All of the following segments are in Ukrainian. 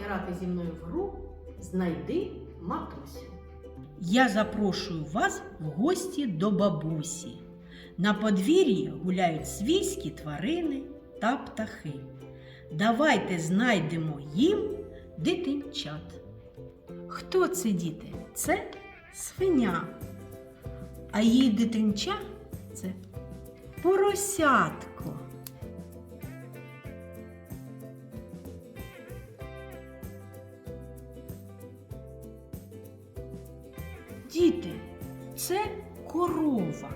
грати зі мною в гру Знайди матусю. Я запрошую вас в гості до бабусі. На подвір'ї гуляють свійські тварини та птахи. Давайте знайдемо їм дитинчат. Хто це діти? Це свиня. А її дитинча це поросятко. Діти, це корова,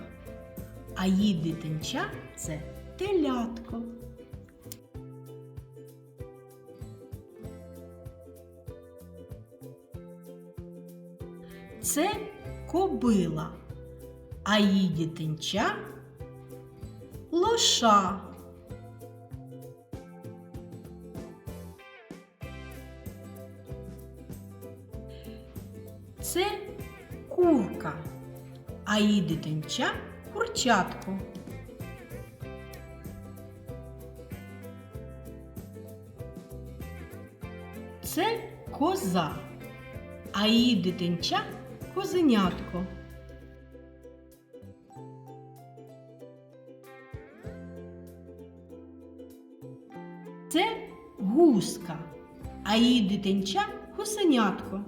а її дитинча це телятко. Це кобила, а її дитинча лоша. Це курка, а її дитинча курчатко. Це коза, а її дитинча козенятко. Це гуска, а її дитинча гусенятко.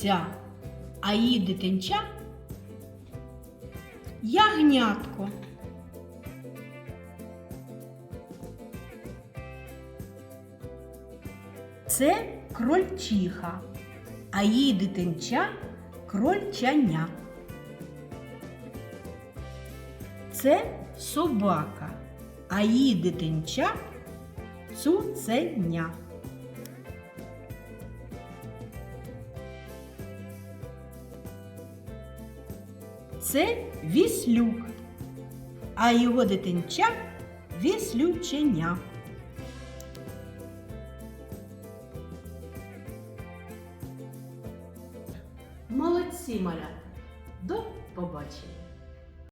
Вівця, а її дитинча ягнятко. Це крольчиха, а її дитинча крольчаня. Це собака, а її дитинча цуценя. Це віслюк, а його дитинча віслюченя. Молодці, маля. До побачення!